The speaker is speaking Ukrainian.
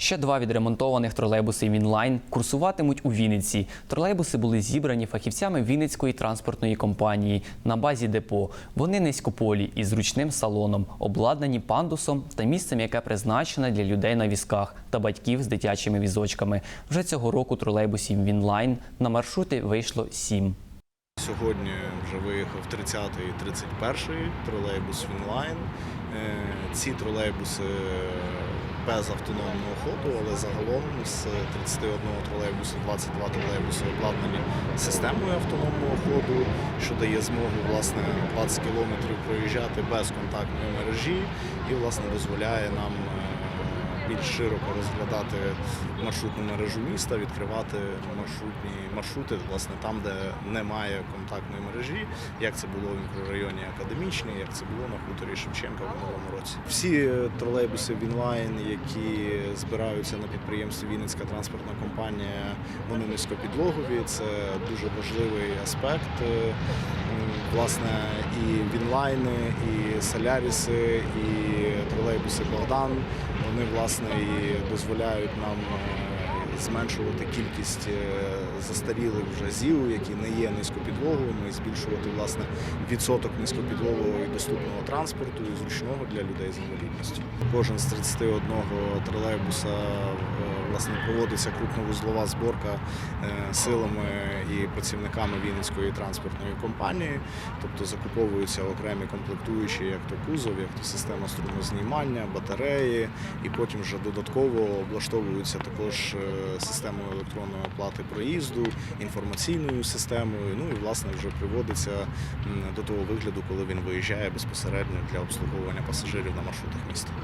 Ще два відремонтованих тролейбуси Вінлайн курсуватимуть у Вінниці. Тролейбуси були зібрані фахівцями Вінницької транспортної компанії на базі депо. Вони низькополі із зручним салоном, обладнані пандусом та місцем, яке призначене для людей на візках та батьків з дитячими візочками. Вже цього року тролейбусів Вінлайн на маршрути вийшло сім. Сьогодні вже виїхав 30-й і 31-й тролейбус Вінлайн. Е, Ці тролейбуси без автономного ходу, але загалом з 31 тролейбусу 22 тролейбуси обладнані системою автономного ходу, що дає змогу власне 20 кілометрів проїжджати без контактної мережі і власне дозволяє нам е, більш широко розглядати маршрутну мережу міста, відкривати маршрутні маршрути, власне, там, де немає контактної мережі, як це було в мікрорайоні Академічний, як це було на хуторі Шевченка в минулому році. Всі е, тролейбуси Вінлайн, які збираються на підприємстві Вінницька транспортна компанія, вони низькопідлогові. Це дуже важливий аспект. Е, Власне, і Вінлайни, і Соляріси, і тролейбуси Богдан. Вони власне і дозволяють нам е, зменшувати кількість е, застарілих вже ЗІУ, які не є низькопідлоговими, і збільшувати власне відсоток низькопідлогового і доступного транспорту і зручного для людей з інвалідністю. Кожен з 31 тролейбуса е, власне проводиться крупновузлова зборка е, силами і працівниками Вінницької транспортної компанії, тобто закуповуються окремі комплектуючі, як то кузов, як то система струмознімання, батареї, і потім вже додатково облаштовуються також системою електронної оплати проїзду, інформаційною системою. Ну і власне вже приводиться до того вигляду, коли він виїжджає безпосередньо для обслуговування пасажирів на маршрутах міста.